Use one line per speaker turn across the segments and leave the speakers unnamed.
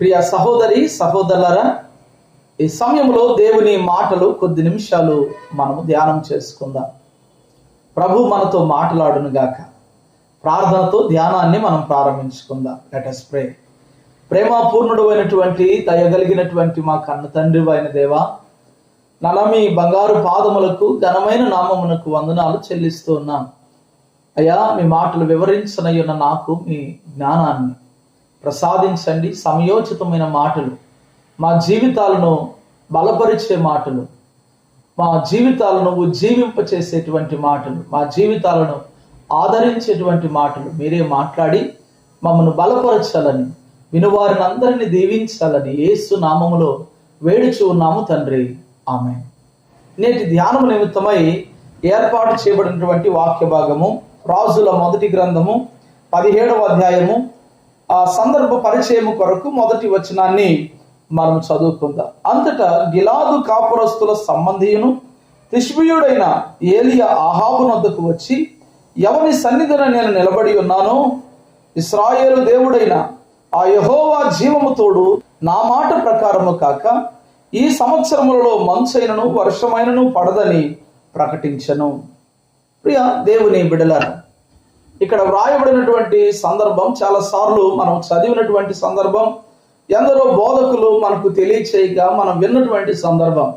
ప్రియ సహోదరి సహోదరులరా ఈ సమయంలో దేవుని మాటలు కొద్ది నిమిషాలు మనము ధ్యానం చేసుకుందాం. ప్రభు మనతో మాట్లాడును గాక. ప్రార్థనతో ధ్యానాన్ని మనం ప్రారంభించుకుందాం. లెటస్ ప్రే ప్రేమపూర్ణుడు అయినటువంటి దయగలిగినటువంటి మా కన్న తండ్రి అయిన దేవా నలమి బంగారు పాదములకు ఘనమైన నామమునకు వందనాలు చెల్లిస్తూ ఉన్నాం. అయ్యా మీ మాటలు వివరించనయ్యున్న నాకు మీ జ్ఞానాన్ని ప్రసాదించండి సమయోచితమైన మాటలు. మా జీవితాలను బలపరిచే మాటలు. మా జీవితాలను ఉజ్జీవింపచేసేటువంటి మాటలు. మా జీవితాలను ఆదరించేటువంటి మాటలు. మీరే మాట్లాడి మమ్మను బలపరచాలని వినువారిని అందరినీ దీవించాలని ఏసు నామములో వేడుచు ఉన్నాము తండ్రి. ఆమె నేటి ధ్యానము నిమిత్తమై ఏర్పాటు చేయబడినటువంటి వాక్య భాగము రాజుల మొదటి గ్రంథము పదిహేడవ అధ్యాయము ఆ సందర్భ పరిచయము కొరకు మొదటి వచనాన్ని మనం చదువుకుందాం. అంతటా గిలాదు కాపురస్తుల సంబంధియును తిష్బియుడైన ఏలియా ఆహాబు వద్దకు వచ్చి ఎవని సన్నిధిన నేను నిలబడి ఉన్నానో? ఇస్రాయేలు దేవుడైన ఆ యహోవా జీవము తోడు నా మాట ప్రకారము కాక ఈ సంవత్సరములలో మంచైనను వర్షమైనను పడదని ప్రకటించను. ప్రియ దేవుని బిడలను ఇక్కడ వ్రాయబడినటువంటి సందర్భం చాలా సార్లు మనం చదివినటువంటి సందర్భం ఎందరో బోధకులు మనకు తెలియచేయగా మనం విన్నటువంటి సందర్భం.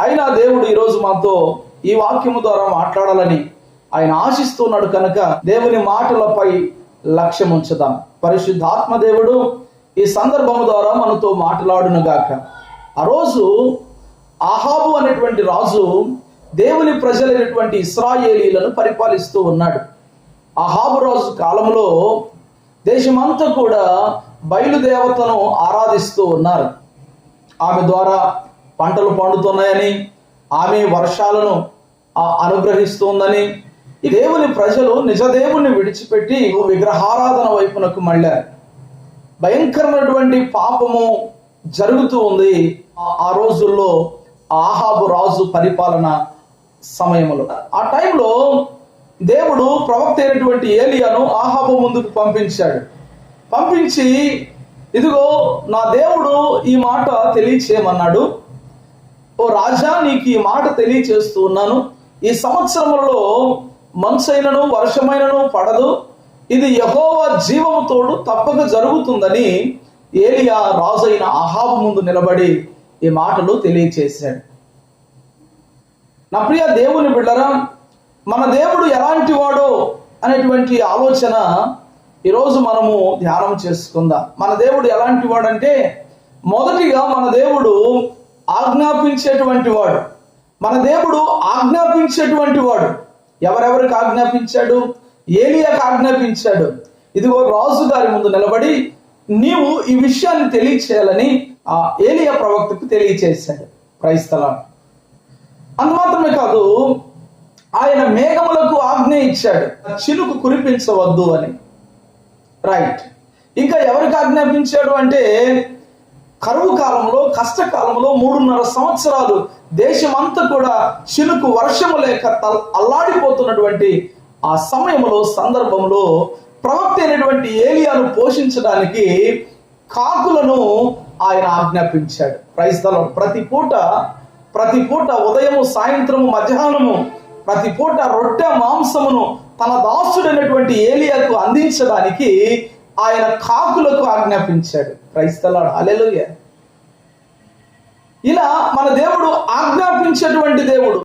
అయినా దేవుడు ఈరోజు మాతో ఈ వాక్యము ద్వారా మాట్లాడాలని ఆయన ఆశిస్తున్నాడు కనుక దేవుని మాటలపై లక్ష్యం ఉంచుదాం పరిశుద్ధాత్మ దేవుడు ఈ సందర్భం ద్వారా మనతో మాట్లాడునుగాక. ఆ రోజు ఆహాబు అనేటువంటి రాజు దేవుని ప్రజలైనటువంటి ఇస్రాయేలీలను పరిపాలిస్తూ ఉన్నాడు. అహాబు రాజు కాలంలో దేశమంతా కూడా బయలుదేవతను ఆరాధిస్తూ ఉన్నారు. ఆమె ద్వారా పంటలు పండుతున్నాయని ఆమె వర్షాలను ఆ- అనుగ్రహిస్తుందని ఈ దేవుని ప్రజలు నిజదేవుని విడిచిపెట్టి విగ్రహారాధన వైపునకు మళ్ళారు. భయంకరమైనటువంటి పాపము జరుగుతూ ఉంది ఆ- ఆ రోజుల్లో ఆహాబు రాజు పరిపాలన సమయంలో. ఆ టైంలో దేవుడు ప్రవక్త అయినటువంటి ఏలియాను ఆహాబు ముందుకు పంపించాడు. పంపించి ఇదిగో నా దేవుడు ఈ మాట తెలియచేయమన్నాడు. ఓ రాజా నీకు ఈ మాట తెలియచేస్తూ ఉన్నాను. ఈ సంవత్సరంలో మంచైనను వర్షమైనను పడదు. ఇది యహోవా జీవముతోడు తప్పక జరుగుతుందని ఏలియా రాజైన అహాబు ముందు నిలబడి ఈ మాటలు తెలియచేశాడు. నా ప్రియ దేవుని బిడ్డరా మన దేవుడు ఎలాంటి వాడో అనేటువంటి ఆలోచన ఈరోజు మనము ధ్యానం చేసుకుందాం. మన దేవుడు ఎలాంటి వాడంటే మొదటిగా మన దేవుడు ఆజ్ఞాపించేటువంటి వాడు. మన దేవుడు ఆజ్ఞాపించేటువంటి వాడు. ఎవరెవరికి ఆజ్ఞాపించాడు? ఏలియాకు ఆజ్ఞాపించాడు. ఇదిగో రాజు గారి ముందు నిలబడి నీవు ఈ విషయాన్ని తెలియచేయాలని ఆ ఏలియా ప్రవక్తకు తెలియచేశాడు. క్రైస్తలం అంత మాత్రమే కాదు ఆయన మేఘములకు ఆజ్ఞ ఇచ్చాడు. చినుకు కురిపించవద్దు అని. రైట్ ఇంకా ఎవరికి ఆజ్ఞాపించాడు అంటే కరువు కాలంలో కష్టకాలంలో మూడున్నర సంవత్సరాలు దేశమంతా కూడా చినుకు వర్షము లేక తల్- అల్లాడిపోతున్నటువంటి ఆ సమయంలో సందర్భంలో ప్రవక్త అయినటువంటి ఏలియాను పోషించడానికి కాకులను ఆయన ఆజ్ఞాపించాడు. క్రైస్తలం ప్రతి పూట ప్రతి పూట ఉదయము సాయంత్రము మధ్యాహ్నము ప్రతి పూట రొట్టె మాంసమును తన దాసుడైనటువంటి ఏలియాకు అందించడానికి ఆయన కాకులకు ఆజ్ఞాపించాడు. క్రైస్తలాడు అలెలుయ ఇలా మన దేవుడు ఆజ్ఞాపించేటువంటి దేవుడు